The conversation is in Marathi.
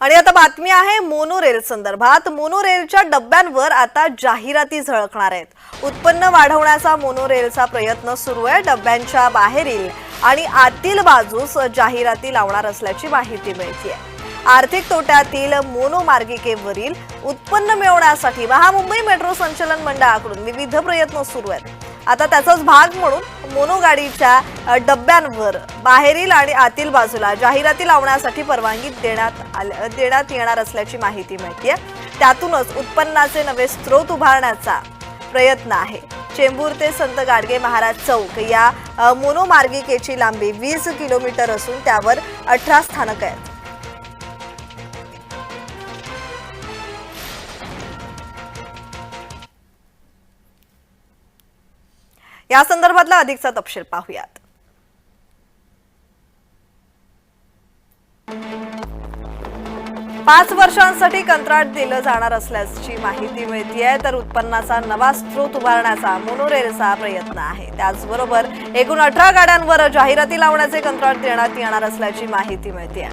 आणि आता बातमी आहे मोनोरेल संदर्भात. मोनोरेलच्या डब्यांवर आता जाहिराती झळकणार आहेत. उत्पन्न वाढवण्याचा मोनोरेलचा प्रयत्न सुरू आहे डब्यांच्या बाहेरील आणि आतील बाजूस जाहिराती लावणार असल्याची माहिती मिळते आर्थिक तोट्यातील मोनोमार्गिकेवरील उत्पन्न मिळवण्यासाठी महामुंबई मेट्रो संचलन मंडळाकडून विविध प्रयत्न सुरू आहेत. आता त्याचाच भाग म्हणून मोनो गाडीच्या डब्यांवर बाहेरील आणि आतील बाजूला जाहिराती लावण्यासाठी परवानगी देण्यात आल्या देण्यात येणार असल्याची माहिती मिळते त्यातूनच उत्पन्नाचे नवे स्रोत उभारण्याचा प्रयत्न आहे. चेंबूर ते संत गाडगे महाराज चौक या मोनोमार्गिकेची लांबी वीस किलोमीटर असून त्यावर अठरा स्थानक आहेत. या संदर्भातला अधिकचा तपशील पाहूयात. पाच वर्षांसाठी कंत्राट दिलं जाणार असल्याची माहिती मिळतीये तर उत्पन्नाचा नवा स्रोत उभारण्याचा मोनोरेलचा प्रयत्न आहे. त्याचबरोबर एकूण अठरा गाड्यांवर जाहिराती लावण्याचे कंत्राट देण्यात येणार असल्याची माहिती मिळते